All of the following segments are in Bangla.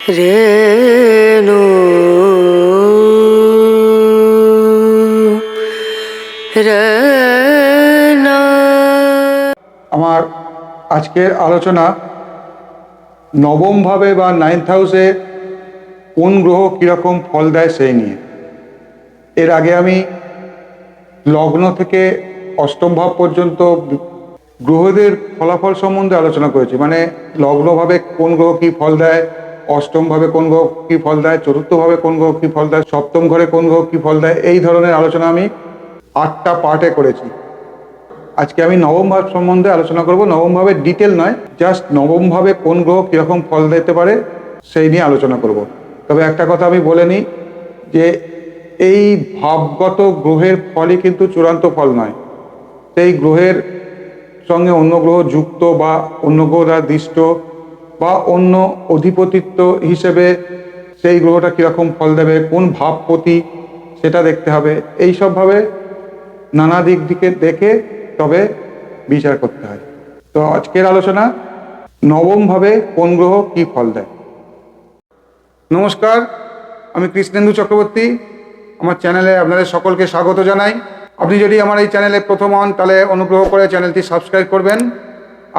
রেণু আমার আজকের আলোচনা নবমভাবে বা নাইন্থ হাউসে কোন গ্রহ কীরকম ফল দেয় সেই নিয়ে। এর আগে আমি লগ্ন থেকে অষ্টম ভাব পর্যন্ত গ্রহদের ফলাফল সম্বন্ধে আলোচনা করেছি। মানে লগ্নভাবে কোন গ্রহ কী ফল দেয় অষ্টমভাবে কোন গ্রহ কী ফল দেয়, চতুর্থভাবে কোন গ্রহ কী ফল দেয় সপ্তম ঘরে কোন গ্রহ কী ফল দেয়, এই ধরনের আলোচনা আমি আটটা পার্টে করেছি। আজকে আমি নবম ভাব সম্বন্ধে আলোচনা করব। নবম ভাবের ডিটেল নয়, জাস্ট নবম ভাবে কোন গ্রহ কীরকম ফল দিতে পারে সেই নিয়ে আলোচনা করব। তবে একটা কথা আমি বলে নিই যে এই ভাবগত গ্রহের ফলই কিন্তু চূড়ান্ত ফল নয়। সেই গ্রহের সঙ্গে অন্য গ্রহ যুক্ত বা অন্য গ্রহ দ্বারা দৃষ্ট বা অন্য অধিপতিত্ব হিসেবে সেই গ্রহটা কীরকম ফল দেবে, কোন ভাবপতি সেটা দেখতে হবে। এইসবভাবে নানা দিক দিকে দেখে তবে বিচার করতে হয়। তো আজকের আলোচনা, নবমভাবে কোন গ্রহ কি ফল দেয়। নমস্কার, আমি কৃষ্ণেন্দু চক্রবর্তী। আমার চ্যানেলে আপনাদের সকলকে স্বাগত জানাই। আপনি যদি আমার এই চ্যানেলে প্রথম হন, তাহলে অনুগ্রহ করে চ্যানেলটি সাবস্ক্রাইব করবেন।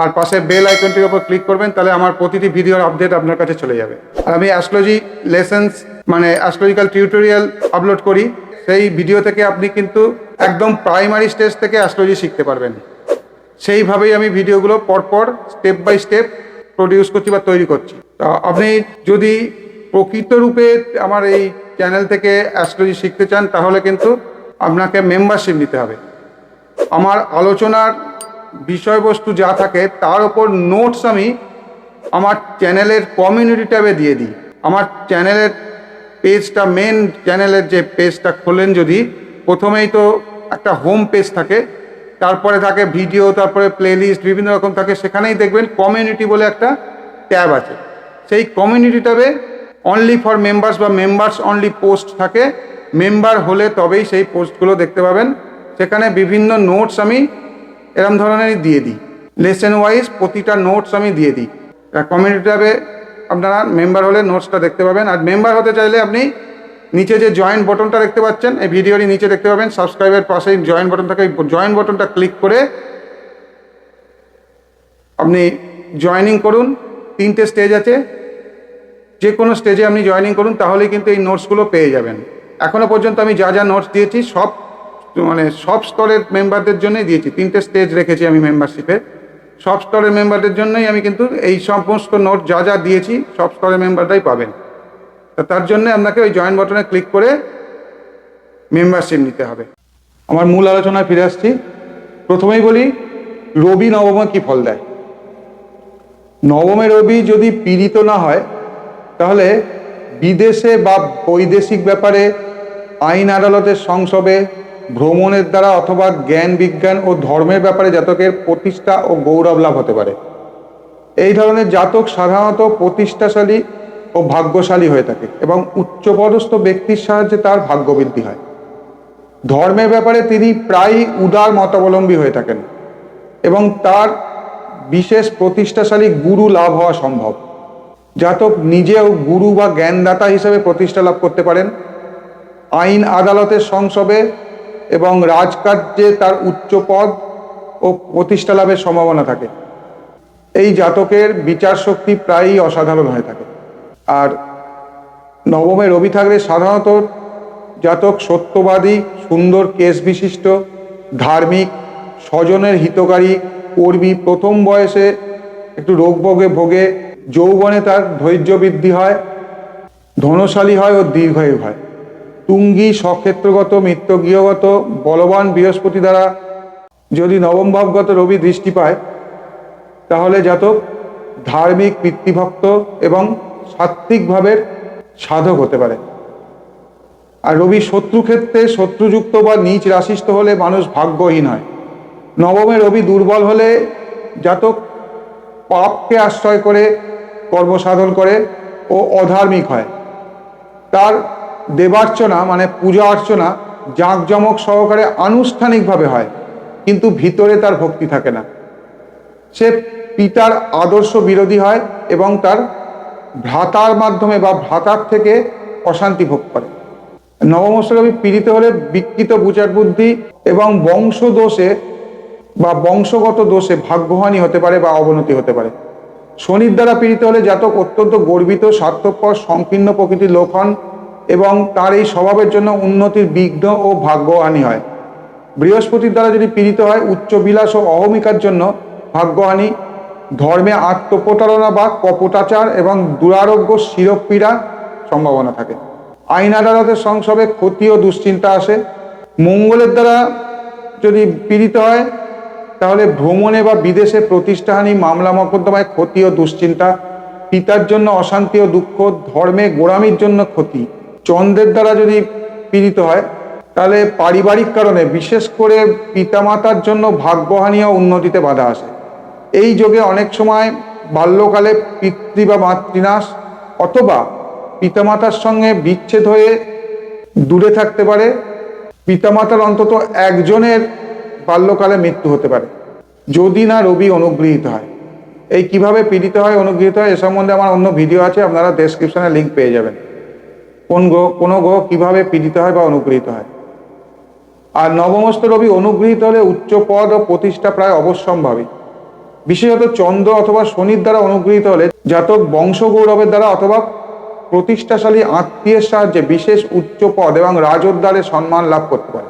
আর পাশে বেল আইকনটির উপর ক্লিক করবেন, তাহলে আমার প্রতিটি ভিডিওর আপডেট আপনার কাছে চলে যাবে। আর আমি অ্যাস্ট্রোলজি লেসেন্স মানে অ্যাস্ট্রোলজিক্যাল টিউটোরিয়াল আপলোড করি, সেই ভিডিও থেকে আপনি কিন্তু একদম প্রাইমারি স্টেজ থেকে অ্যাস্ট্রোলজি শিখতে পারবেন। সেইভাবেই আমি ভিডিওগুলো পরপর স্টেপ বাই স্টেপ প্রডিউস করছি বা তৈরি করছি। তা আপনি যদি প্রকৃত রূপে আমার এই চ্যানেল থেকে অ্যাস্ট্রোলজি শিখতে চান, তাহলে কিন্তু আপনাকে মেম্বারশিপ নিতে হবে। আমার আলোচনার বিষয়বস্তু যা থাকে, তার ওপর নোটস আমি আমার চ্যানেলের কমিউনিটি ট্যাবে দিয়ে দিই। আমার চ্যানেলের পেজটা মেন চ্যানেলের যে পেজটা খোলেন যদি, প্রথমেই তো একটা হোম পেজ থাকে, তারপরে থাকে ভিডিও তারপরে প্লেলিস্ট বিভিন্ন রকম থাকে, সেখানেই দেখবেন কমিউনিটি বলে একটা ট্যাব আছে। সেই কমিউনিটি ট্যাবে অনলি ফর মেম্বার্স বা মেম্বার্স অনলি পোস্ট থাকে। মেম্বার হলে তবেই সেই পোস্টগুলো দেখতে পাবেন। সেখানে বিভিন্ন নোটস আমি এরম ধরনেরই দিয়ে দিই। লেসেন ওয়াইজ প্রতিটা নোটস আমি দিয়ে দিই। কমিউনিটি ট্যাবে আপনারা মেম্বার হলে নোটসটা দেখতে পাবেন। আর মেম্বার হতে চাইলে আপনি নিচে যে জয়েন বটনটা দেখতে পাচ্ছেন, এই ভিডিওরই নিচে দেখতে পাবেন। সাবস্ক্রাইবের পাশেই জয়েন বটন থাকে জয়েন বটনটা ক্লিক করে আপনি জয়েনিং করুন। তিনটে স্টেজ আছে। যে কোনো স্টেজে আপনি জয়েনিং করুন, তাহলেই কিন্তু এই নোটসগুলো পেয়ে যাবেন। এখনও পর্যন্ত আমি যা যা নোটস দিয়েছি, সব মানে সব স্তরের মেম্বারদের জন্যই দিয়েছি। তিনটে স্টেজ রেখেছি আমি মেম্বারশিপে সব স্তরের মেম্বারদের জন্যই আমি কিন্তু এই সমস্ত নোট যা যা দিয়েছি, সব স্তরের মেম্বাররাই পাবেন। তা তার জন্য আপনাকে ওই জয়েন বাটনে ক্লিক করে মেম্বারশিপ নিতে হবে। আমার মূল আলোচনায় ফিরে আসছি। প্রথমেই বলি, রবি নবমে কি ফল দেয়? নবমে রবি যদি পীড়িত না হয়, তাহলে বিদেশে বা বৈদেশিক ব্যাপারে আইন আদালতের সংসবে ভ্রমণের দ্বারা অথবা জ্ঞান, বিজ্ঞান ও ধর্মের ব্যাপারে জাতকের প্রতিষ্ঠা ও গৌরব লাভ হতে পারে। এই ধরনের জাতক সাধারণত প্রতিষ্ঠাশালী ও ভাগ্যশালী হয়ে থাকে এবং উচ্চপদস্থ ব্যক্তির সাহায্যে তার ভাগ্যবৃদ্ধি হয়। ধর্মের ব্যাপারে তিনি প্রায়ই উদার মতাবলম্বী হয়ে থাকেন এবং তার বিশেষ প্রতিষ্ঠাশালী গুরু লাভ হওয়া সম্ভব। জাতক নিজেও গুরু বা জ্ঞানদাতা হিসেবে প্রতিষ্ঠা লাভ করতে পারেন। আইন আদালতের সংসবে এবং রাজকার্যে তার উচ্চ পদ ও প্রতিষ্ঠা লাভের সম্ভাবনা থাকে। এই জাতকের বিচার শক্তি প্রায়ই অসাধারণ হয়ে থাকে। আর নবমে রবি থাকলে সাধারণত জাতক সত্যবাদী, সুন্দর কেশ বিশিষ্ট, ধার্মিক, স্বজনের হিতকারী কর্মী প্রথম বয়সে একটু রোগ ভোগে ভোগে, যৌবনে তার ধৈর্য বৃদ্ধি হয়, ধনশালী হয় ও দীর্ঘায়ু হয়। তুঙ্গি সক্ষেত্রগত মিত্রগৃহগত, বলবান বৃহস্পতি দ্বারা যদি নবম ভাবগত রবি দৃষ্টি পায়, তাহলে জাতক ধার্মিক পিতৃভক্ত এবং সাত্ত্বিক ভাবের সাধক হতে পারে। আর রবি শত্রুক্ষেত্রে শত্রুযুক্ত বা নিচ রাশিস্থ হলে মানুষ ভাগ্যহীন হয়। নবমে রবি দুর্বল হলে জাতক পাপকে আশ্রয় করে, কর্মসাধন করে ও অধার্মিক হয়। তার দেবার্চনা মানে পূজা অর্চনা জাঁকজমক সহকারে আনুষ্ঠানিকভাবে হয়, কিন্তু ভিতরে তার ভক্তি থাকে না। সে পিতার আদর্শ বিরোধী হয় এবং তার ভ্রাতার মাধ্যমে বা ভ্রাতার থেকে অশান্তি ভোগ করে। নবমস্তকবি পীড়িত হলে বিকৃত বুচার বুদ্ধি এবং বংশদোষে বা বংশগত দোষে ভাগ্যহানি হতে পারে বা অবনতি হতে পারে। শনির দ্বারা পীড়িত হলে জাতক অত্যন্ত গর্বিত, স্বার্থপর, সংকীর্ণ প্রকৃতির লোক হন এবং তার এই স্বভাবের জন্য উন্নতির বিঘ্ন ও ভাগ্যহানি হয়। বৃহস্পতির দ্বারা যদি পীড়িত হয় উচ্চ বিলাস ও অহমিকার জন্য ভাগ্যহানি, ধর্মে আত্মপ্রতারণা বা কপটাচার এবং দুরারোগ্য শিরপীড়া সম্ভাবনা থাকে। আইন আদালতের সংসবে ক্ষতি ও দুশ্চিন্তা আসে। মঙ্গলের দ্বারা যদি পীড়িত হয়, তাহলে ভ্রমণে বা বিদেশে প্রতিষ্ঠাহানি, মামলা মকদ্দমায় ক্ষতি ও দুশ্চিন্তা, পিতার জন্য অশান্তি ও দুঃখ, ধর্মে গোড়ামির জন্য ক্ষতি। চন্দ্রের দ্বারা যদি পীড়িত হয়, তাহলে পারিবারিক কারণে, বিশেষ করে পিতামাতার জন্য ভাগ্যহানি ও উন্নতিতে বাধা আসে। এই যোগে অনেক সময় বাল্যকালে পিতৃ বা মাতৃনাশ অথবা পিতামাতার সঙ্গে বিচ্ছেদ হয়ে দূরে থাকতে পারে। পিতামাতার অন্তত একজনের বাল্যকালে মৃত্যু হতে পারে। যদি না রবি অনুগৃহীত হয়। এই কীভাবে পীড়িত হয়, অনুগৃহীত হয়, এ সম্বন্ধে আমার অন্য ভিডিও আছে, আপনারা ডেসক্রিপশনে লিঙ্ক পেয়ে যাবেন। কোন গ্রহ, কোনো গ্রহ কীভাবে পীড়িত হয় বা অনুগৃহীত হয়। আর নবমস্ত রবি অনুগৃহীত হলে উচ্চ পদ ও প্রতিষ্ঠা প্রায় অবশ্যম্ভাবী বিশেষত চন্দ্র অথবা শনির দ্বারা অনুগৃহীত হলে জাতক বংশগৌরবের দ্বারা অথবা প্রতিষ্ঠাশালী আত্মীয়ের সাহায্যে বিশেষ উচ্চ পদ এবং রাজোদ্দারে সম্মান লাভ করতে পারে।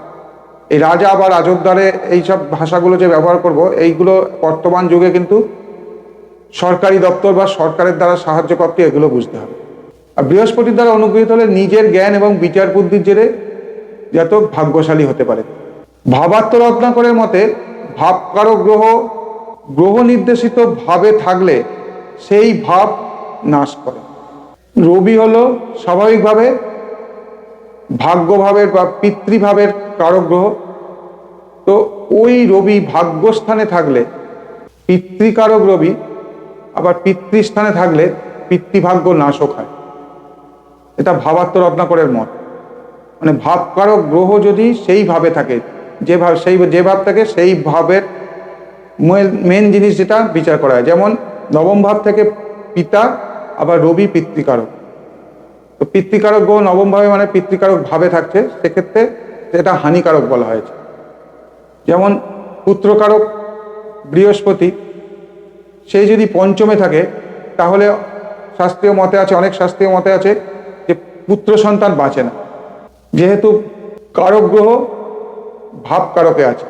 এই রাজা বা রাজোদ্দারে এইসব ভাষাগুলো যে ব্যবহার করব, এইগুলো বর্তমান যুগে কিন্তু সরকারি দপ্তর বা সরকারের দ্বারা সাহায্য সাহায্যপ্রাপ্তি এগুলো বুঝতে হবে। আর বৃহস্পতির দ্বারা অনুগৃহীত হলে নিজের জ্ঞান এবং বিচার বুদ্ধির জেরে জাতক ভাগ্যশালী হতে পারে। ভাবাত্ম রত্নাকরের মতে ভাবকারক গ্রহ গ্রহ নির্দেশিত ভাবে থাকলে সেই ভাব নাশ করে। রবি হলো স্বাভাবিকভাবে ভাগ্যভাবের বা পিতৃভাবের কারক গ্রহ তো ওই রবি ভাগ্যস্থানে থাকলে পিতৃকারক রবি, আবার পিতৃস্থানে থাকলে পিতৃভাগ্য নাশক হয়। এটা ভাবাত্ম রত্নাকরের মত। মানে ভাবকারক গ্রহ যদি সেই ভাবে থাকে, যে ভাব, সেই, যে ভাব থাকে, সেই ভাবের মেন জিনিস যেটা বিচার করা হয়। যেমন নবম ভাব থেকে পিতা, আবার রবি পিতৃকারক। তো পিতৃকারক গ্রহ নবম ভাবে মানে পিতৃকারক ভাবে থাকছে, সেক্ষেত্রে এটা হানিকারক বলা হয়েছে। যেমন পুত্রকারক বৃহস্পতি সেই যদি পঞ্চমে থাকে, তাহলে শাস্ত্রীয় মতে আছে, অনেক শাস্ত্রীয় মতে আছে পুত্র সন্তান বাঁচে না। যেহেতু কারক গ্রহ ভাব কারকে আছে,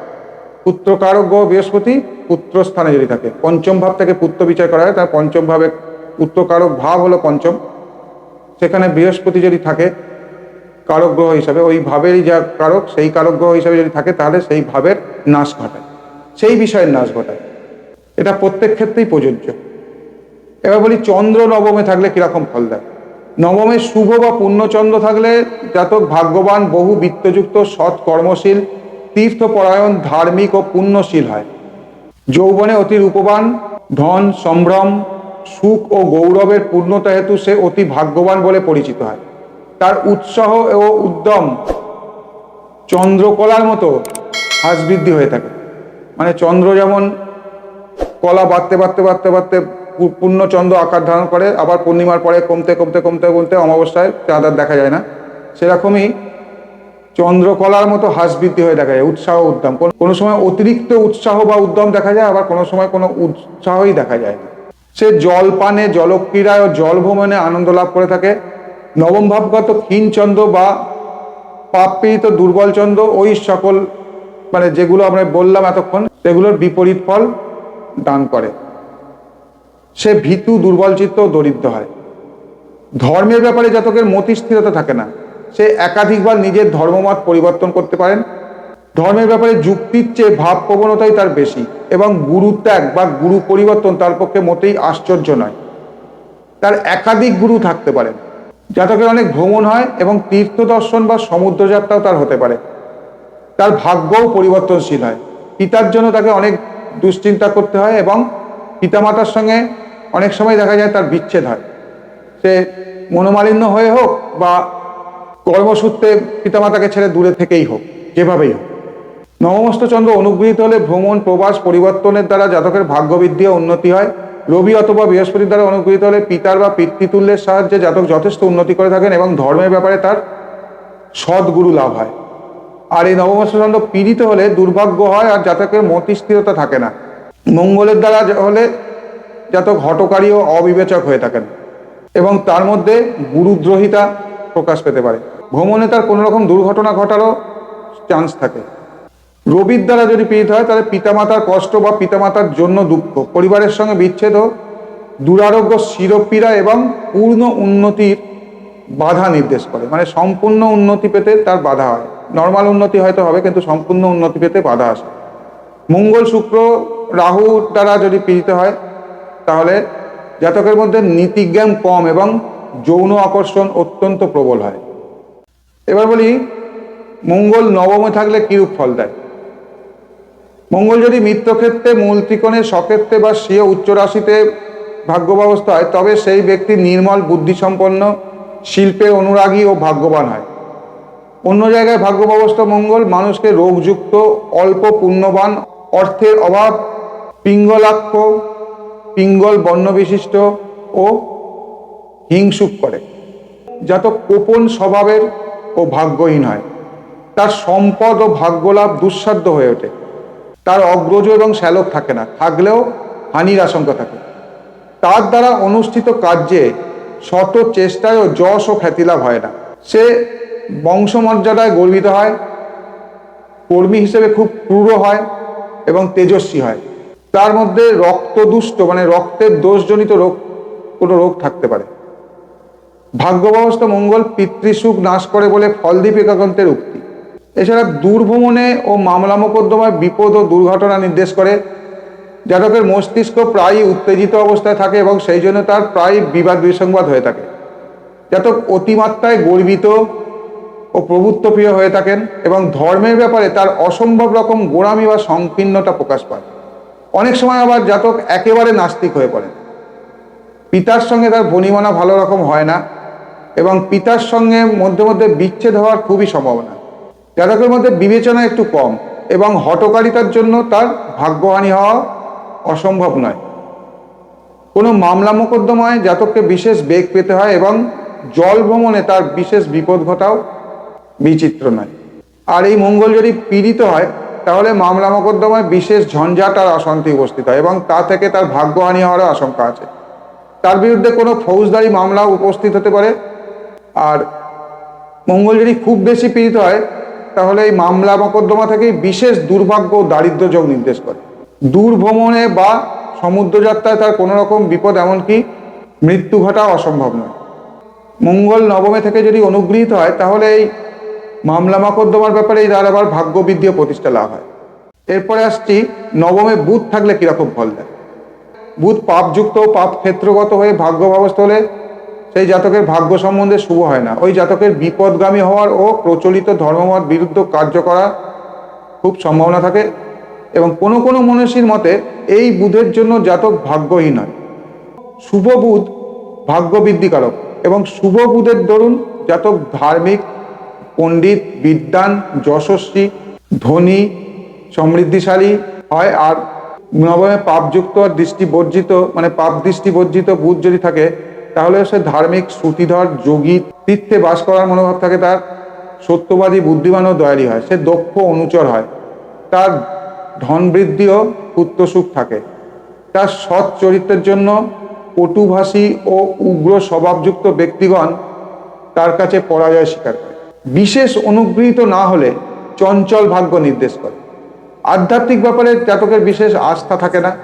পুত্র কারক গ্রহ বৃহস্পতি পুত্র স্থানে যদি থাকে, পঞ্চম ভাব থেকে পুত্র বিচার করা হয় তার পঞ্চম ভাবে পুত্র কারক ভাব হলো পঞ্চম। সেখানে বৃহস্পতি যদি থাকে কারক গ্রহ হিসাবে, ওই ভাবেরই যা কারক, সেই কারক গ্রহ হিসাবে যদি থাকে, তাহলে সেই ভাবের নাশ ঘটায়। সেই বিষয়ের নাশ ঘটায়। এটা প্রত্যেক ক্ষেত্রেই প্রযোজ্য। এবার বলি, চন্দ্র নবমে থাকলে কীরকম ফল দেয়? নবমে শুভ বা পূর্ণচন্দ্র থাকলে জাতক ভাগ্যবান, বহু বৃত্তযুক্ত, সৎ, কর্মশীল, তীর্থপরায়ণ, ধার্মিক ও পুণ্যশীল হয়। যৌবনে অতি রূপবান, ধন, সম্ভ্রম, সুখ ও গৌরবের পূর্ণতা হেতু সে অতি ভাগ্যবান বলে পরিচিত হয়। তার উৎসাহ ও উদ্যম চন্দ্রকলার মতো হ্রাসবৃদ্ধি হয়ে থাকে। মানে চন্দ্র যেমন কলা বাড়তে বাড়তে বাড়তে বাড়তে পূর্ণচন্দ্র আকার ধারণ করে, আবার পূর্ণিমার পরে কমতে কমতে কমতে কমতে অমাবস্যায় চাঁদ আর দেখা যায় না। সেরকমই চন্দ্রকলার মতো হ্রাস বৃদ্ধি হয়ে দেখা যায়, উৎসাহ উদ্যম। কোনো সময় অতিরিক্ত উৎসাহ বা উদ্যম দেখা যায়, আবার কোনো সময় কোনো উৎসাহই দেখা যায় না। সে জলপানে, জলক্রীড়ায় ও জল ভ্রমণে আনন্দ লাভ করে থাকে। নবম ভাবগত ক্ষীণচন্দ্র বা পাপপীড়িত দুর্বল চন্দ্র, ওই সকল মানে যেগুলো আমরা বললাম এতক্ষণ, সেগুলোর বিপরীত ফল দান করে। সে ভীতু, দুর্বল চিত্ত দরিদ্র হয়। ধর্মের ব্যাপারে জাতকের মতি স্থিরতা থাকে না। সে একাধিকবার নিজের ধর্মমত পরিবর্তন করতে পারেন। ধর্মের ব্যাপারে যুক্তির চেয়ে ভাব প্রবণতাই তার বেশি এবং গুরু ত্যাগ বা গুরু পরিবর্তন তার পক্ষে মোটেই আশ্চর্য নয়। তার একাধিক গুরু থাকতে পারেন জাতকের অনেক ভ্রমণ হয় এবং তীর্থ দর্শন বা সমুদ্রযাত্রাও তার হতে পারে। তার ভাগ্যও পরিবর্তনশীল হয়। পিতার জন্য তাকে অনেক দুশ্চিন্তা করতে হয় এবং পিতামাতার সঙ্গে অনেক সময় দেখা যায় তার বিচ্ছেদ হয়। সে মনোমালিন্য হয়ে হোক বা কর্মসূত্রে পিতামাতাকে ছেড়ে দূরে থেকেই হোক, যেভাবেই হোক। নবমস্ত চন্দ্র অনুগৃহীত হলে ভ্রমণ, প্রবাস, পরিবর্তনের দ্বারা জাতকের ভাগ্যবৃদ্ধি ও উন্নতি হয়। রবি অথবা বৃহস্পতির দ্বারা অনুগৃহীত হলে পিতার বা পিতৃতুল্যের সাহায্যে জাতক যথেষ্ট উন্নতি করে থাকেন এবং ধর্মের ব্যাপারে তার সদ্গুরু লাভ হয়। আর এই নববর্ষ চন্দ্র পীড়িত হলে দুর্ভাগ্য হয় আর জাতকের মতিস্থিরতা থাকে না। মঙ্গলের দ্বারা হলে জাতক ঘটকারী ও অবিবেচক হয়ে থাকেন এবং তার মধ্যে গুরুদ্রোহিতা প্রকাশ পেতে পারে। ভ্রমণে তার কোনো রকম দুর্ঘটনা ঘটারও চান্স থাকে। রবির দ্বারা যদি পীড়িত হয়, তাহলে পিতামাতার কষ্ট বা পিতামাতার জন্য দুঃখ, পরিবারের সঙ্গে বিচ্ছেদ দুরারোগ্য শিরপীড়া এবং পূর্ণ উন্নতির বাধা নির্দেশ করে। মানে সম্পূর্ণ উন্নতি পেতে তার বাধা হয়। নর্মাল উন্নতি হয়তো হবে, কিন্তু সম্পূর্ণ উন্নতি পেতে বাধা আসে। মঙ্গল শুক্র রাহু দ্বারা যদি পীড়িত হয় তাহলে জাতকের মধ্যে নীতিজ্ঞান কম এবং যৌন আকর্ষণ অত্যন্ত প্রবল হয়। এবার বলি, মঙ্গল নবমে থাকলে কিরূপ ফল দেয়? মঙ্গল যদি মিত্রক্ষেত্রে মূল ত্রিকোণে সক্ষেত্রে বা স্বীয় উচ্চ রাশিতে ভাগ্য ব্যবস্থা হয়, তবে সেই ব্যক্তি নির্মল, বুদ্ধিসম্পন্ন শিল্পের অনুরাগী ও ভাগ্যবান হয়। অন্য জায়গায় ভাগ্য ব্যবস্থা মঙ্গল মানুষকে রোগযুক্ত, অল্প পুণ্যবান, অর্থের অভাব, পিঙ্গলাক্ষ পিঙ্গল বর্ণবিশিষ্ট ও হিংসুক করে যাত কোপন স্বভাবের ও ভাগ্যহীন হয়। তার সম্পদ ও ভাগ্যলাভ দুঃসাধ্য হয়ে ওঠে। তার অগ্রজ এবং শ্যালক থাকে না, থাকলেও হানির আশঙ্কা থাকে। তার দ্বারা অনুষ্ঠিত কার্যে শত চেষ্টায় ও যশ ও খ্যাতিলাভ হয় না। সে বংশমর্যাদায় গর্বিত হয়, কর্মী হিসেবে খুব ক্রূর হয় এবং তেজস্বী হয়। তার মধ্যে রক্তদুষ্ট মানে রক্তের দোষজনিত রোগ, কোনো রোগ থাকতে পারে। ভাগ্য ব্যবস্থা মঙ্গল পিতৃসুখ নাশ করে বলে ফলদ্বীপ একাগ্রন্থের উক্তি। এছাড়া দূরভ্রমণে ও মামলা মোকদ্দমায় বিপদ ও দুর্ঘটনা নির্দেশ করে। জাতকের মস্তিষ্ক প্রায়ই উত্তেজিত অবস্থায় থাকে এবং সেই জন্য তার প্রায় বিবাদ বিসংবাদ হয়ে থাকে। জাতক অতিমাত্রায় গর্বিত ও প্রভুত্বপ্রিয় হয়ে থাকেন এবং ধর্মের ব্যাপারে তার অসম্ভব রকম গোড়ামি বা সংকীর্ণতা প্রকাশ পায়। অনেক সময় আবার জাতক একেবারে নাস্তিক হয়ে পড়েন পিতার সঙ্গে তার বনিমনা ভালো রকম হয় না এবং পিতার সঙ্গে মধ্যে মধ্যে বিচ্ছেদ হওয়ার খুবই সম্ভাবনা। জাতকের মধ্যে বিবেচনা একটু কম এবং হটকারিতার জন্য তার ভাগ্যহানি হওয়া অসম্ভব নয়। কোনো মামলা মোকদ্দমায় জাতককে বিশেষ বেগ পেতে হয় এবং জল ভ্রমণে তার বিশেষ বিপদ ঘটাও বিচিত্র নয়। আর এই মঙ্গল যদি পীড়িত হয় তাহলে মামলা মোকদ্দমায় বিশেষ ঝঞ্ঝাট আর অশান্তি উপস্থিত হয় এবং তা থেকে তার ভাগ্য ভাগ্যহানি হওয়ারও আশঙ্কা আছে। তার বিরুদ্ধে কোনো ফৌজদারি মামলা উপস্থিত হতে পারে? আর মঙ্গল যদি খুব বেশি পীড়িত হয়, তাহলে এই মামলা মোকদ্দমা থেকেই বিশেষ দুর্ভাগ্য ও দারিদ্র্য যোগ নির্দেশ করে। দূর ভ্রমণে বা সমুদ্রযাত্রায় তার কোনো রকম বিপদ এমনকি মৃত্যু ঘটা অসম্ভব নয়। মঙ্গল নবমে থেকে যদি অনুগৃহীত হয়, তাহলে এই মামলা মোকদ্দমার ব্যাপারে তার আবার ভাগ্য বৃদ্ধি প্রতিষ্ঠা লাভ হয়। এরপরে আসছি, নবমে বুধ থাকলে কীরকম ফল দেয়? বুধ পাপযুক্ত পাপ ক্ষেত্রগত হয়ে ভাগ্য ব্যবস্থা হলে সেই জাতকের ভাগ্য সম্বন্ধে শুভ হয় না। ওই জাতকের বিপদগামী হওয়ার ও প্রচলিত ধর্মমত বিরুদ্ধ কার্য করার খুব সম্ভাবনা থাকে এবং কোনো কোনো মনীষীর মতে এই বুধের জন্য জাতক ভাগ্যহীন হয় শুভ বুধ ভাগ্য বৃদ্ধিকারক এবং শুভ বুধের দরুন জাতক ধার্মিক পণ্ডিত, বিদ্বান, যশস্বী, ধনী, সমৃদ্ধিশালী হয় আর নবমে পাপযুক্ত আর দৃষ্টি বর্জিত মানে পাপ দৃষ্টি বর্জিত বুধ যদি থাকে, তাহলে সে ধার্মিক, শ্রুতিধর, যোগী, তীর্থে বাস করার মনোভাব থাকে, তার সত্যবাদী, বুদ্ধিমান ও দয়ালী হয়, সে দক্ষ, অনুচর হয়। তার ধন বৃদ্ধি ও পুত্রসুখ থাকে। তার সৎ চরিত্রের জন্য কটুভাষী ও উগ্র স্বভাবযুক্ত ব্যক্তিগণ তার কাছে পরাজয় স্বীকার করে। বিশেষ অনুগৃহীত না হলে চঞ্চল ভাগ্য নির্দেশ করে। আধ্যাত্মিক ব্যাপারে জাতকের বিশেষ আস্থা থাকে না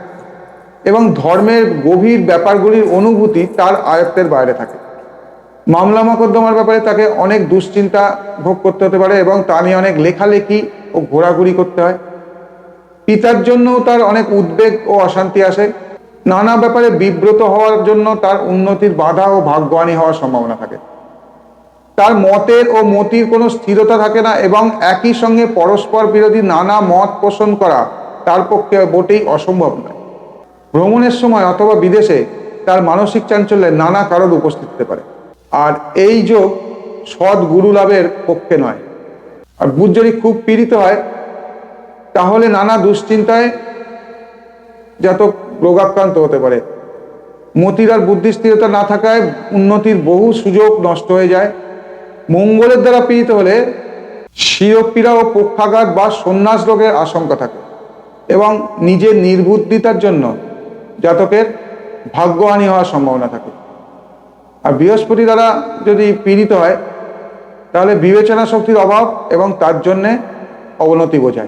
এবং ধর্মের গভীর ব্যাপারগুলির অনুভূতি তার আয়ত্তের বাইরে থাকে। মামলা মোকদ্দমার ব্যাপারে তাকে অনেক দুশ্চিন্তা ভোগ করতে হতে পারে এবং তা নিয়ে অনেক লেখালেখি ও ঘোরাঘুরি করতে হয়। পিতার জন্যও তার অনেক উদ্বেগ ও অশান্তি আসে। নানা ব্যাপারে বিব্রত হওয়ার জন্য তার উন্নতির বাধা ও ভাগ্যহানি হওয়ার সম্ভাবনা থাকে। তার মতের ও মতির কোনো স্থিরতা থাকে না এবং একই সঙ্গে পরস্পর বিরোধী নানা মত পোষণ করা তার পক্ষে মোটেই অসম্ভব নয়। ভ্রমণের সময় অথবা বিদেশে তার মানসিক চাঞ্চল্যে নানা কারণ উপস্থিত হতে পারে। আর এই যোগ সৎ গুরু লাভের পক্ষে নয়। আর বুধ যদি খুব পীড়িত হয়, তাহলে নানা দুশ্চিন্তায় জাতক রোগাক্রান্ত হতে পারে। মতির আর বুদ্ধিস্থিরতা না থাকায় উন্নতির বহু সুযোগ নষ্ট হয়ে যায়। মঙ্গলের দ্বারা পীড়িত হলে শিরপীড়া ও পক্ষাঘাত বা সন্ন্যাস রোগের আশঙ্কা থাকে এবং নিজের নির্বুদ্ধিতার জন্য জাতকের ভাগ্যহানি হওয়ার সম্ভাবনা থাকে। আর বৃহস্পতি দ্বারা যদি পীড়িত হয়, তাহলে বিবেচনা শক্তির অভাব এবং তার জন্যে অবনতি বোঝায়।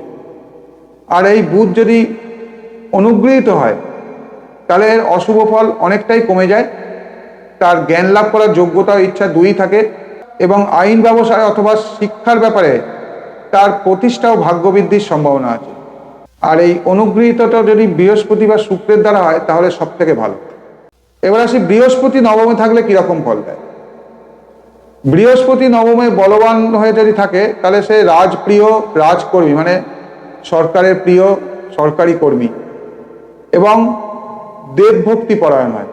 আর এই বুধ যদি অনুগৃহীত হয়, তাহলে এর অশুভ ফল অনেকটাই কমে যায়। তার জ্ঞান লাভ করার যোগ্যতা ইচ্ছা দুই থাকে। এবং আইন ব্যবসায় অথবা শিক্ষার ব্যাপারে তার প্রতিষ্ঠা ও ভাগ্যবৃদ্ধির সম্ভাবনা আছে। আর এই অনুগৃহীতটা যদি বৃহস্পতি বা শুক্রের দ্বারা হয়, তাহলে সব থেকে ভালো। এবার আসি, বৃহস্পতি নবমে থাকলে কীরকম ফল দেয়? বৃহস্পতি নবমে বলবান হয়ে যদি থাকে, তাহলে সে রাজপ্রিয়, রাজকর্মী মানে সরকারের প্রিয়, সরকারি কর্মী। এবং দেবভক্তি পরায়ণ হয়।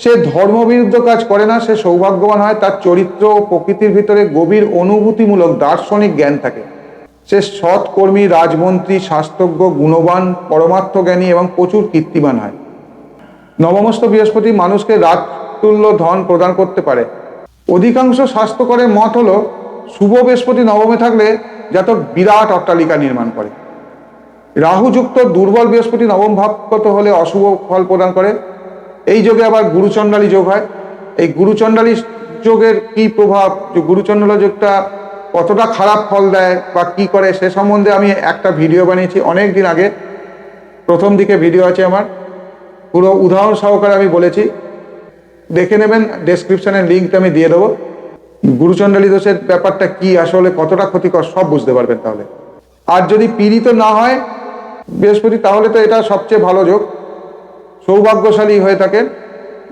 সে ধর্মবিরুদ্ধ কাজ করে না, সে সৌভাগ্যবান হয়, তার চরিত্র ও প্রকৃতির ভিতরে গভীর অনুভূতিমূলক দার্শনিক জ্ঞান থাকে। সে সৎকর্মী, রাজমন্ত্রী, শাস্ত্রজ্ঞ, গুণবান পরমার্থ জ্ঞানী এবং প্রচুর কীর্তিমান হয়। নবমস্ত বৃহস্পতি মানুষকে রাজতুল্য ধন প্রদান করতে পারে। অধিকাংশ স্বাস্থ্যকরের মত হল, শুভ বৃহস্পতি নবমে থাকলে জাতক বিরাট অট্টালিকা নির্মাণ করে। রাহুযুক্ত দুর্বল বৃহস্পতি নবম ভাবগত হলে অশুভ ফল প্রদান করে। এই যোগে আবার গুরুচণ্ডালী যোগ হয়। এই গুরুচণ্ডালী যোগের কি প্রভাব? যে গুরুচণ্ডালী যোগটা কতটা খারাপ ফল দেয় বা কি করে, সে সম্বন্ধে আমি একটা ভিডিও বানিয়েছি অনেক দিন আগে। প্রথম দিকে ভিডিও আছে আমার। পুরো উদাহরণ সহকারে আমি বলেছি। দেখে নেবেন ডেসক্রিপশানের লিঙ্কটা আমি দিয়ে দেবো। গুরুচণ্ডালী দোষের ব্যাপারটা কি, আসলে কতটা ক্ষতিকর, সব বুঝতে পারবেন তাহলে। আর যদি পীড়িত না হয় বৃহস্পতি, তাহলে তো এটা সবচেয়ে ভালো যোগ। সৌভাগ্যশালী হয়ে থাকেন।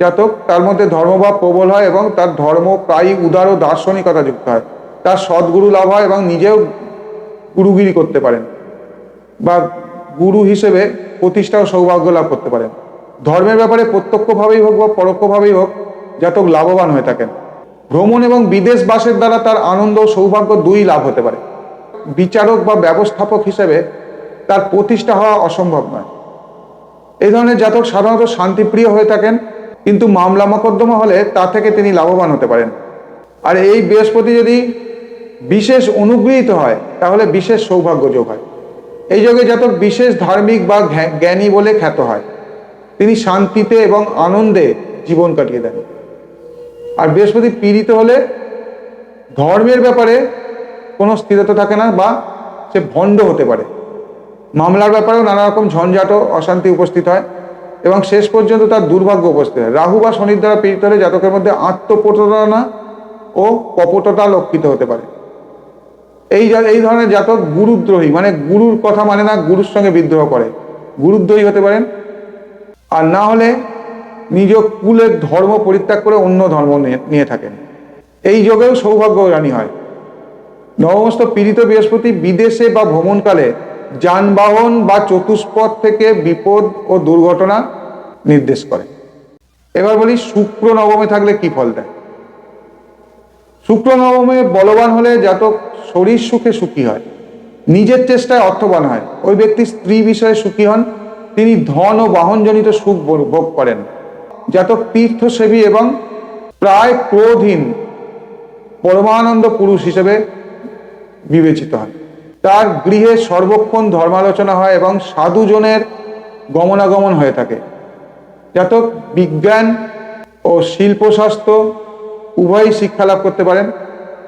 জাতক তার মধ্যে ধর্মভাব প্রবল হয় এবং তার ধর্ম প্রায়ই উদার ও দার্শনিকতা যুক্ত হয়। তার সদ্গুরু লাভ হয় এবং নিজেও গুরুগিরি করতে পারেন বা গুরু হিসেবে প্রতিষ্ঠা ও সৌভাগ্য লাভ করতে পারেন। ধর্মের ব্যাপারে প্রত্যক্ষভাবেই হোক বা পরোক্ষভাবেই হোক জাতক লাভবান হয়ে থাকেন। ভ্রমণ এবং বিদেশ বাসের দ্বারা তার আনন্দ ও সৌভাগ্য দুই লাভ হতে পারে। বিচারক বা ব্যবস্থাপক হিসেবে তার প্রতিষ্ঠা হওয়া অসম্ভব নয়। এই ধরনের জাতক সাধারণত শান্তিপ্রিয় হয়ে থাকেন, কিন্তু মামলা মোকদ্দমা হলে তা থেকে তিনি লাভবান হতে পারেন। আর এই বৃহস্পতি যদি বিশেষ অনুগৃহীত হয়, তাহলে বিশেষ সৌভাগ্য যোগ হয়। এই যোগে জাতক বিশেষ ধার্মিক বা জ্ঞানী বলে খ্যাত হয়। তিনি শান্তিতে এবং আনন্দে জীবন কাটিয়ে দেন। আর বৃহস্পতি পীড়িত হলে ধর্মের ব্যাপারে কোনো স্থিরতা থাকে না বা সে ভণ্ড হতে পারে। মামলার ব্যাপারেও নানা রকম ঝঞ্ঝাট অশান্তি উপস্থিত হয় এবং শেষ পর্যন্ত তার দুর্ভাগ্য উপস্থিত হয়। রাহু বা শনির দ্বারা পীড়িত হলে জাতকের মধ্যে আত্মপ্রতারণা ও কপটতা লক্ষিত হতে পারে। এই এই ধরনের জাতক গুরুদ্রোহী মানে গুরুর কথা মানে না, গুরুর সঙ্গে বিদ্রোহ করে। গুরুদ্রোহী হতে পারেন। আর না হলে নিজ কুলের ধর্ম পরিত্যাগ করে অন্য ধর্ম নিয়ে থাকেন। এই যোগেও সৌভাগ্য রানী হয়। নবমস্ত পীড়িত বৃহস্পতি বিদেশে বা ভ্রমণকালে যানবাহন বা চতুষ্পথ থেকে বিপদ ও দুর্ঘটনা নির্দেশ করে। এবার বলি শুক্র নবমে থাকলে কি ফল দেয়? শুক্র নবমে বলবান হলে জাতক শরীর সুখে সুখী হয়, নিজের চেষ্টায় অর্থবান হয়। ওই ব্যক্তি স্ত্রী বিষয়ে সুখী হন, তিনি ধন ও বাহনজনিত সুখ ভোগ- করেন। জাতক তীর্থসেবী এবং প্রায় ক্রোধহীন, পরমানন্দ পুরুষ হিসেবে বিবেচিত হয় তার গৃহে সর্বক্ষণ ধর্মালোচনা হয় এবং সাধুজনের গমনাগমন হয়ে থাকে। জাতক বিজ্ঞান ও শিল্পশাস্ত্র উভয়ই শিক্ষা লাভ করতে পারেন।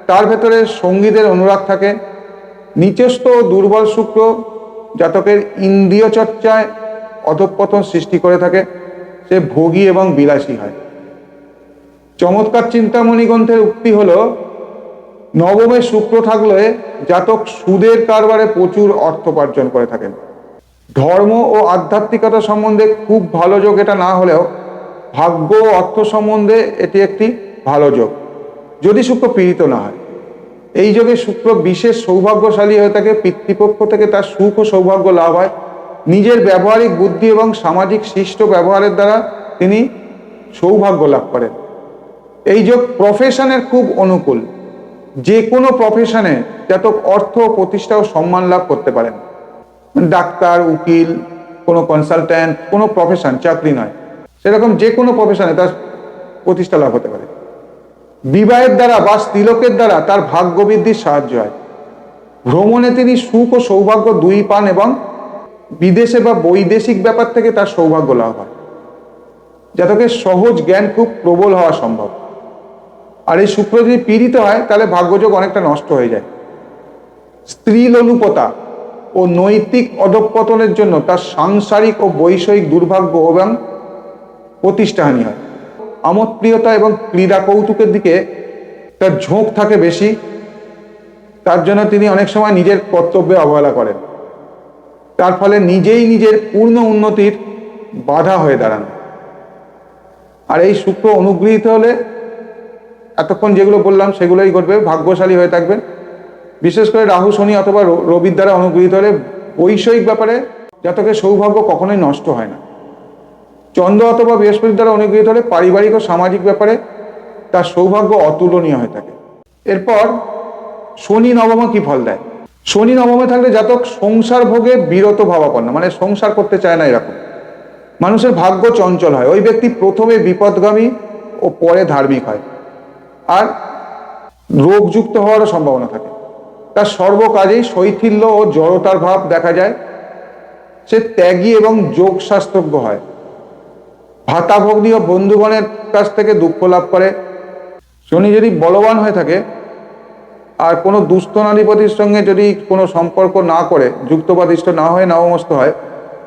তার ভেতরে সঙ্গীতের অনুরাগ থাকে। নিচস্থ ও দুর্বল শুক্র জাতকের ইন্দ্রিয় চর্চায় অধঃপতন সৃষ্টি করে থাকে। সে ভোগী এবং বিলাসী হয়। চমৎকার চিন্তামণি গ্রন্থের উক্তি হলো নবমে শুক্র থাকলে জাতক সুদের কারবারে প্রচুর অর্থ উপার্জন করে থাকেন। ধর্ম ও আধ্যাত্মিকতা সম্বন্ধে খুব ভালো যোগ এটা না হলেও ভাগ্য ও অর্থ সম্বন্ধে এটি একটি ভালো যোগ। যদি শুক্র পীড়িত না হয়, এই যোগে শুক্র বিশেষ সৌভাগ্যশালী হয়ে থাকে, পিতৃপক্ষ থেকে তার সুখ ও সৌভাগ্য লাভ হয়। নিজের ব্যবহারিক বুদ্ধি এবং সামাজিক শিষ্ট ব্যবহারের দ্বারা তিনি সৌভাগ্য লাভ করেন। এই যোগ প্রফেশনের খুব অনুকূল। যে কোনো প্রফেশনে জাতক অর্থ, প্রতিষ্ঠা ও সম্মান লাভ করতে পারেন। ডাক্তার, উকিল, কোনো কনসালট্যান্ট কোনো প্রফেশন চাকরি নয়। সেরকম যে কোনো প্রফেশনে তার প্রতিষ্ঠা লাভ হতে পারে। বিবাহের দ্বারা বা স্ত্রীলোকের দ্বারা তার ভাগ্য বৃদ্ধির সাহায্য হয়। ভ্রমণে তিনি সুখ ও সৌভাগ্য দুই পান এবং বিদেশে বা বৈদেশিক ব্যাপার থেকে তার সৌভাগ্য লাভ হয়। জাতকের সহজ জ্ঞান খুব প্রবল হওয়া সম্ভব। আর এই শুক্র যদি পীড়িত হয়, তাহলে ভাগ্যযোগ অনেকটা নষ্ট হয়ে যায়। স্ত্রী লোলুপতা ও নৈতিক অধঃপতনের জন্য তার সাংসারিক ও বৈষয়িক দুর্ভাগ্য এবং প্রতিষ্ঠাহানি হয়। আমোদপ্রিয়তা এবং ক্রীড়া কৌতুকের দিকে তার ঝোঁক থাকে বেশি। তার জন্য তিনি অনেক সময় নিজের কর্তব্যে অবহেলা করেন। তার ফলে নিজেই নিজের পূর্ণ উন্নতির বাধা হয়ে দাঁড়ান। আর এই শুক্র অনুগৃহীত হলে এতক্ষণ যেগুলো বললাম, সেগুলোই ঘটবে, ভাগ্যশালী হয়ে থাকবেন। বিশেষ করে রাহু, শনি অথবা রবির দ্বারা অনুগৃহীত হলে বৈষয়িক ব্যাপারে জাতকের সৌভাগ্য কখনোই নষ্ট হয় না। চন্দ্র অথবা বৃহস্পতির দ্বারা অনুগৃহীত হলে পারিবারিক ও সামাজিক ব্যাপারে তার সৌভাগ্য অতুলনীয় হয়ে থাকে। এরপর, শনি নবমা কি ফল দেয়? শনি নবমে থাকলে জাতক সংসার ভোগে বিরত ভাবাপন্ন মানে সংসার করতে চায় না এরকম। মানুষের ভাগ্য চঞ্চল হয়। ওই ব্যক্তি প্রথমে বিপদগামী ও পরে ধার্মিক হয়। আর রোগযুক্ত হওয়ারও সম্ভাবনা থাকে। তার সর্বকাজেই শৈথিল্য ও জড়তার ভাব দেখা যায়। সে ত্যাগী এবং যোগ শাস্ত্রজ্ঞ হয়। ভাতা ভগ্নী ও বন্ধুগণের কাছ থেকে দুঃখ লাভ করে। শনি যদি বলবান হয়ে থাকে, আর কোনো দুস্থ নারীপতির সঙ্গে যদি কোনো সম্পর্ক না করে, যুক্তবাদিষ্ট না হয়ে নবমস্ত হয়,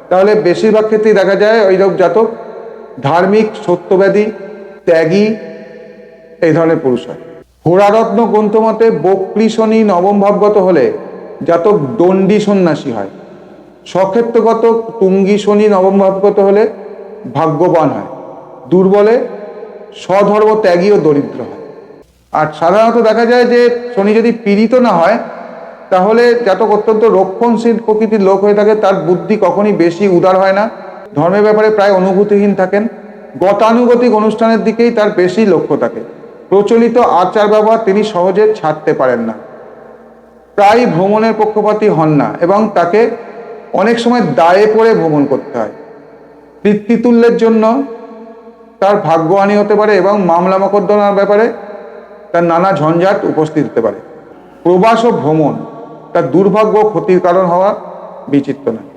তাহলে বেশিরভাগ ক্ষেত্রেই দেখা যায় ওই রোগ জাতক ধার্মিক, সত্যবাদী, ত্যাগী এই ধরনের পুরুষ হয়। হোরারত্ন গ্রন্থমতে বক্রি শনি নবম ভাবগত হলে জাতক দণ্ডী সন্ন্যাসী হয়। সক্ষেত্রগত তুঙ্গি শনি নবম ভাবগত হলে ভাগ্যবান হয়। দুর্বলে স্বধর্ম ত্যাগী ও দরিদ্র হয়। আর সাধারণত দেখা যায় যে শনি যদি পীড়িত না হয়, তাহলে জাতক অত্যন্ত রক্ষণশীল প্রকৃতির লোক হয়ে থাকে, তার বুদ্ধি কখনই বেশি উদার হয় না। ধর্মের ব্যাপারে প্রায় অনুভূতিহীন থাকেন। গতানুগতিক অনুষ্ঠানের দিকেই তার বেশি লক্ষ্য থাকে। প্রচলিত আচার ব্যবহার তিনি সহজে ছাড়তে পারেন না। প্রায় ভ্রমণের পক্ষপাতী হন না এবং তাকে অনেক সময় দায়ে পড়ে ভ্রমণ করতে হয়। পিতৃতুল্যের জন্য তার ভাগ্যহানি হতে পারে এবং মামলা মোকদ্দমার ব্যাপারে তার নানা ঝঞ্ঝাট উপস্থিত হতে পারে। প্রবাস ও ভ্রমণ তার দুর্ভাগ্য ক্ষতির কারণ হওয়া বিচিত্র নয়।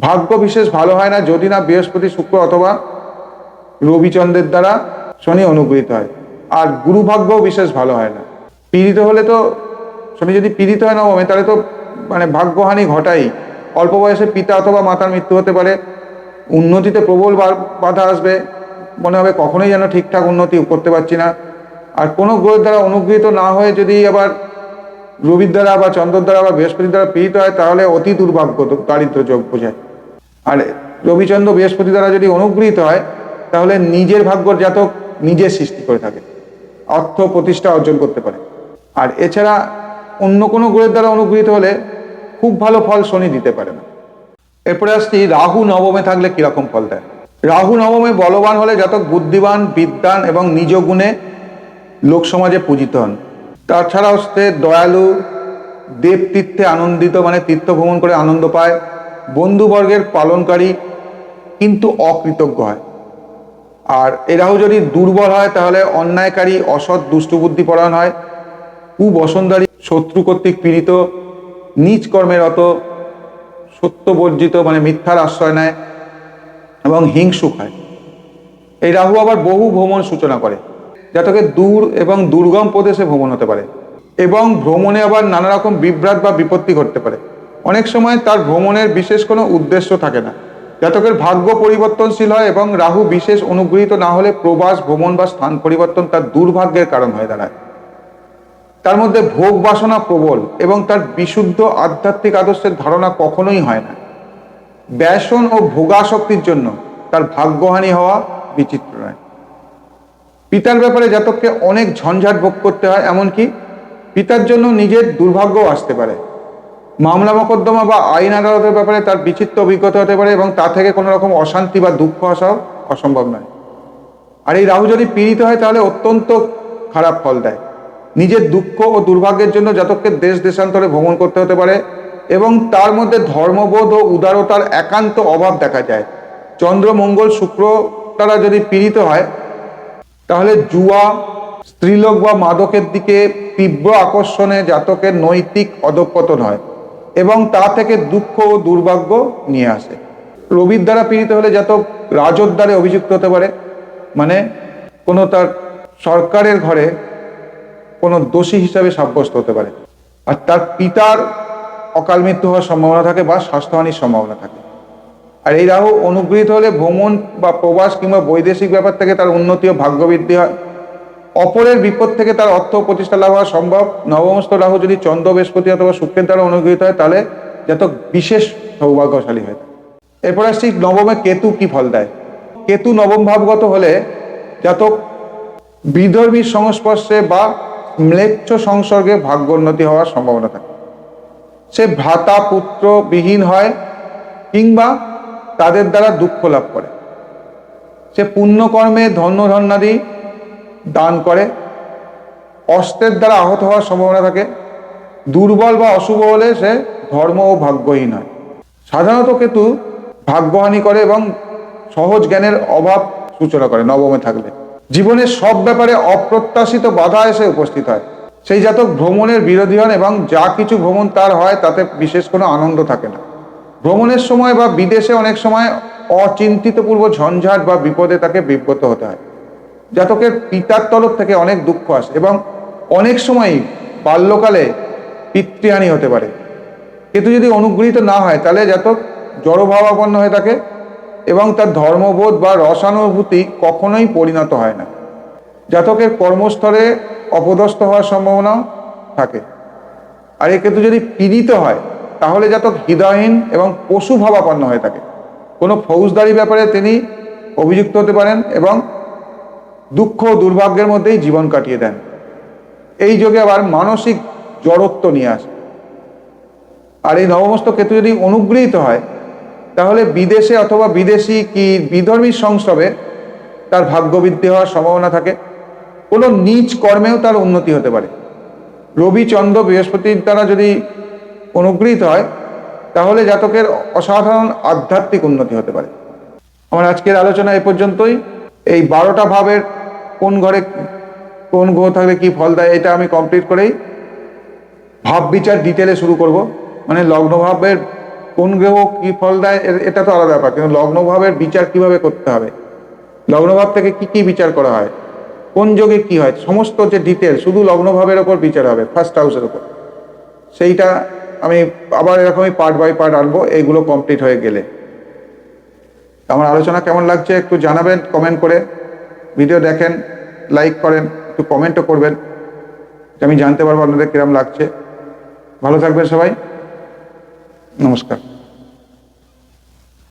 ভাগ্য বিশেষ ভালো হয় না যদি না বৃহস্পতি, শুক্র অথবা রবিচন্দ্রের দ্বারা শনি অনুগৃহীত হয়। আর গুরু ভাগ্যও বিশেষ ভালো হয় না। পীড়িত হলে তো শনি যদি পীড়িত হয় নবমে তাহলে তো মানে ভাগ্যহানি ঘটাই। অল্প বয়সে পিতা অথবা মাতার মৃত্যু হতে পারে। উন্নতিতে প্রবল বাধা আসবে। মনে হবে কখনোই যেন ঠিকঠাক উন্নতি করতে পারছি না। আর কোনো গ্রহের দ্বারা অনুগৃহীত না হয়ে যদি আবার রবির দ্বারা বা চন্দ্র দ্বারা বা বৃহস্পতির দ্বারা পীড়িত হয়, তাহলে অতি দুর্ভাগ্য দারিদ্র যোগ বোঝায়। আর রবিচন্দ্র বৃহস্পতি দ্বারা যদি অনুগৃহীত হয়, তাহলে নিজের ভাগ্যর জাতক নিজে সৃষ্টি করে থাকে। অর্থ প্রতিষ্ঠা অর্জন করতে পারে। আর এছাড়া অন্য কোনো গ্রহের দ্বারা অনুগৃহীত হলে খুব ভালো ফল শনি দিতে পারে না। এরপরে আসছি, রাহু নবমে থাকলে কীরকম ফল দেয়? রাহু নবমে বলবান হলে জাতক বুদ্ধিমান বিদ্যান এবং নিজ গুণে লোক সমাজে পূজিত হন। তাছাড়া সে দয়ালু দেব তীর্থে আনন্দিত মানে তীর্থ ভ্রমণ করে আনন্দ পায়, বন্ধুবর্গের পালনকারী, কিন্তু অকৃতজ্ঞ হয়। আর এ রাহু যদি দুর্বল হয়, তাহলে অন্যায়কারী, অসৎ দুষ্টবুদ্ধি পরায়ণ হয়। কুবসন্ধারী শত্রু কর্তৃক পীড়িত, নিজ কর্মে রত সত্যবর্জিত মানে মিথ্যার আশ্রয় নেয় এবং হিংসুক হয়। এই রাহু আবার বহু ভ্রমণ সূচনা করে যাতে দূর এবং দুর্গম প্রদেশে ভ্রমণ হতে পারে এবং ভ্রমণে আবার নানা রকম বিভ্রাট বা বিপত্তি ঘটতে পারে। অনেক সময় তার ভ্রমণের বিশেষ কোনো উদ্দেশ্য থাকে না। জাতকের ভাগ্য পরিবর্তনশীল হয় এবং রাহু বিশেষ অনুগৃহীত না হলে প্রবাস, ভ্রমণ বা স্থান পরিবর্তন তার দুর্ভাগ্যের কারণ হয়ে দাঁড়ায়। তার মধ্যে ভোগ বাসনা প্রবল এবং তার বিশুদ্ধ আধ্যাত্মিক আদর্শের ধারণা কখনোই হয় না। ব্যসন ও ভোগাসক্তির জন্য তার ভাগ্যহানি হওয়া বিচিত্র নয়। পিতার ব্যাপারে জাতককে অনেক ঝঞ্ঝাট ভোগ করতে হয়, এমনকি পিতার জন্য নিজের দুর্ভাগ্যও আসতে পারে। মামলা মোকদ্দমা বা আইন আদালতের ব্যাপারে তার বিচিত্র অভিজ্ঞতা হতে পারে এবং তা থেকে কোনো রকম অশান্তি বা দুঃখ আসাও অসম্ভব নয়। আর এই রাহু যদি পীড়িত হয়, তাহলে অত্যন্ত খারাপ ফল দেয়। নিজের দুঃখ ও দুর্ভাগ্যের জন্য জাতককে দেশ দেশান্তরে ভ্রমণ করতে হতে পারে এবং তার মধ্যে ধর্মবোধ ও উদারতার একান্ত অভাব দেখা যায়। চন্দ্র, মঙ্গল, শুক্র দ্বারা যদি পীড়িত হয়, তাহলে জুয়া, স্ত্রীলোক বা মাদকের দিকে তীব্র আকর্ষণে জাতকের নৈতিক অধঃপতন হয়। এবং তা থেকে দুঃখ ও দুর্ভাগ্য নিয়ে আসে। রবির দ্বারা পীড়িত হলে জাতক রাজর দ্বারে অভিযুক্ত হতে পারে মানে কোনো তার সরকারের ঘরে কোনো দোষী হিসাবে সাব্যস্ত হতে পারে। আর তার পিতার অকাল মৃত্যু হওয়ার সম্ভাবনা থাকে বা স্বাস্থ্যহানির সম্ভাবনা থাকে। আর এই রাহু অনুগৃহীত হলে ভ্রমণ বা প্রবাস কিংবা বৈদেশিক ব্যাপার থেকে তার উন্নতি ও ভাগ্যবৃদ্ধি হয়। অপরের বিপদ থেকে তার অর্থ প্রতিষ্ঠা লাভ হওয়া সম্ভব। নবমস্ত রাহু যদি চন্দ্র, বৃহস্পতি অথবা শুক্রের দ্বারা অনুগৃহীত হয়, তাহলে যত বিশেষ সৌভাগ্যশালী হয়। এরপর আসছি নবমে কেতু কি ফল দেয়? কেতু নবম ভাবগত হলে জাতক বিধর্মীর সংস্পর্শে বা ম্লেচ্ছ সংসর্গে ভাগ্যোন্নতি হওয়ার সম্ভাবনা থাকে। সে ভ্রাতা, পুত্র বিহীন হয় কিংবা তাদের দ্বারা দুঃখ লাভ করে। সে পুণ্যকর্মে ধন্য ধন্যাদি দান করে। অস্ত্রের দ্বারা আহত হওয়ার সম্ভাবনা থাকে। দুর্বল বা অশুভ হলে সে ধর্ম ও ভাগ্যহীন হয়। সাধারণত কেতু ভাগ্যহানি করে এবং সহজ জ্ঞানের অভাব সূচনা করে নবমে থাকলে। জীবনের সব ব্যাপারে অপ্রত্যাশিত বাধা এসে উপস্থিত হয়। সেই জাতক ভ্রমণের বিরোধী হন এবং যা কিছু ভ্রমণ তার হয় তাতে বিশেষ কোনো আনন্দ থাকে না। ভ্রমণের সময় বা বিদেশে অনেক সময় অচিন্তিতপূর্ব ঝঞ্ঝাট বা বিপদে তাকে বিব্রত হতে হয়। জাতকের পিতার তরফ থেকে অনেক দুঃখ আসে এবং অনেক সময়ই বাল্যকালে পিতৃহানি হতে পারে। কিন্তু যদি অনুগৃহীত না হয়, তাহলে জাতক জড়ভাবাপন্ন হয়ে থাকে এবং তার ধর্মবোধ বা রসানুভূতি কখনোই পরিণত হয় না। জাতকের কর্মস্থলে অপদস্থ হওয়ার সম্ভাবনাও থাকে। আর এ কিন্তু যদি পীড়িত হয়, তাহলে জাতক হৃদয়হীন এবং পশু ভাবাপন্ন হয়ে থাকে। কোনো ফৌজদারি ব্যাপারে তিনি অভিযুক্ত হতে পারেন এবং দুঃখ, দুর্ভাগ্যের মধ্যেই জীবন কাটিয়ে দেন। এই যোগে আবার মানসিক জড়ত্ব নিয়ে আসে। আর এই নবমস্ত কেতু যদি অনুগৃহীত হয়, তাহলে বিদেশে অথবা বিদেশি কি বিধর্মীর সংস্রবে তার ভাগ্যবৃদ্ধি হওয়ার সম্ভাবনা থাকে। কোনো নিজ কর্মেও তার উন্নতি হতে পারে। রবি, চন্দ্র বৃহস্পতির দ্বারা যদি অনুগৃহীত হয়, তাহলে জাতকের অসাধারণ আধ্যাত্মিক উন্নতি হতে পারে। আমার আজকের আলোচনা এ পর্যন্তই। এই বারোটা ভাবের কোন ঘরে কোন গ্রহ থাকলে কি ফল দেয়, এটা আমি কমপ্লিট করেই ভাব বিচার ডিটেলে শুরু করব। মানে লগ্ন ভাবের কোন গ্রহ কি ফল দেয় এটা তো আলাদা ব্যাপার। কিন্তু লগ্ন ভাবের বিচার কীভাবে করতে হবে? লগ্ন ভাব থেকে কি কি বিচার করা হয়? কোন যোগে কি হয়? সমস্ত যে ডিটেল শুধু লগ্ন ভাবের ওপর বিচার হবে ফার্স্ট হাউসের ওপর। সেইটা আমি আবার এরকমই পার্ট বাই পার্ট আনব এইগুলো কমপ্লিট হয়ে গেলে। আমার আলোচনা কেমন লাগছে একটু জানাবেন কমেন্ট করে। ভিডিও দেখেন লাইক করেন, একটু কমেন্টও করবেন আমি জানতে পারব আপনাদের কিরম লাগছে। ভালো থাকবেন সবাই। নমস্কার।